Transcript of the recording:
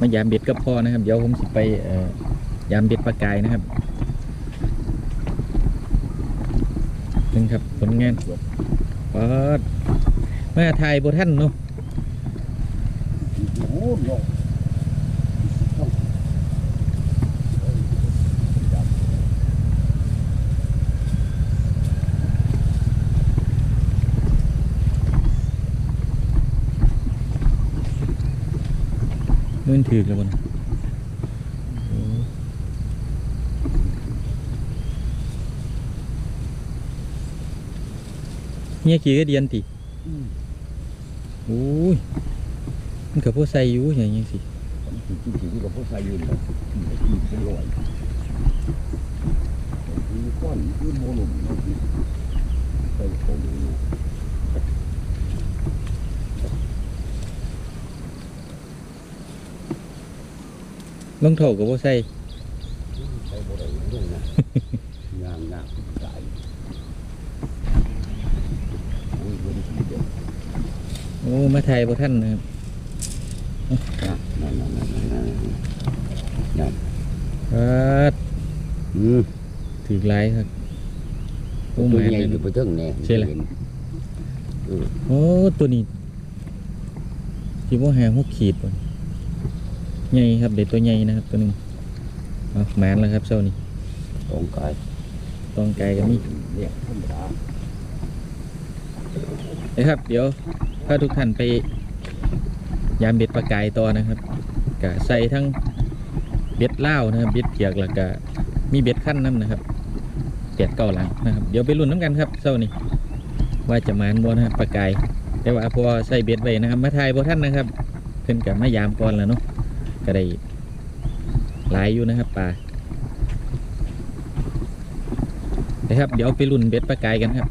มายามเบ็ดก็พอนะครับ เดี๋ยวผมสิไปยามเบ็ดปลากายนะครับนึงครับผลงานปอดมาถ่ายบท่านเนาะ โอ้โหลงมื่นถือแล้วบนะโอ้เฮียขี่ก็เดียนติอืมโอ้ย มันกับพวกใส่อยู่อย่างนี้สิผมถือที่ถือกับพวกชายยืนเลยที่เป็นรอยมีก้อนมีโมลุมนะใส่โคดู ลงเท่ากับพวกใส่ใส่บ่ได้ลงนะงามงามสายโอ้ยบริสุทธิ์เดียวโอ้มาถ่ายบท่านนะครับนั่นนั่นนั่นนั่นนั่นนั่นปัดอืมถือหลายครับโอ้ตัวมาใหญ่เลยอยู่ไปเทิงแน่ใช่เลยเห็นเออโอ้ตัวนี้ที่ว่าหาหกขีดบ่ ใหญ่ครับเด็ดตัวใหญ่นะครับตัวหนึงเอาหมานแล้วครับเช้านี้ตรงกายตองไก่กันนี่เรียกธรรมดานะครับ เดี๋ยวถ้าทุกท่านไปยามเบ็ดปลากายต่อนะครับกะใส่ทั้งเบ็ดเล่าวนะครับเบ็ดเขียกแล้วก็มีเบ็ดขั้นน้ำนะครับเตียดเก่าหลังนะครับ เดี๋ยวไปลุ้นน้ำกันครับเช้านี้ว่าจะมานบ่นะครับปลากายแต่ว่าพอใส่เบ็ดไว้นะครับ มาทายบ่ท่านนะครับเพิ่นกับมายามก่อนแล้วเนาะ ก็ได้หลายอยู่นะครับปลานะครับ เดี๋ยวไปลุ่นเบ็ดปลากายกันครับ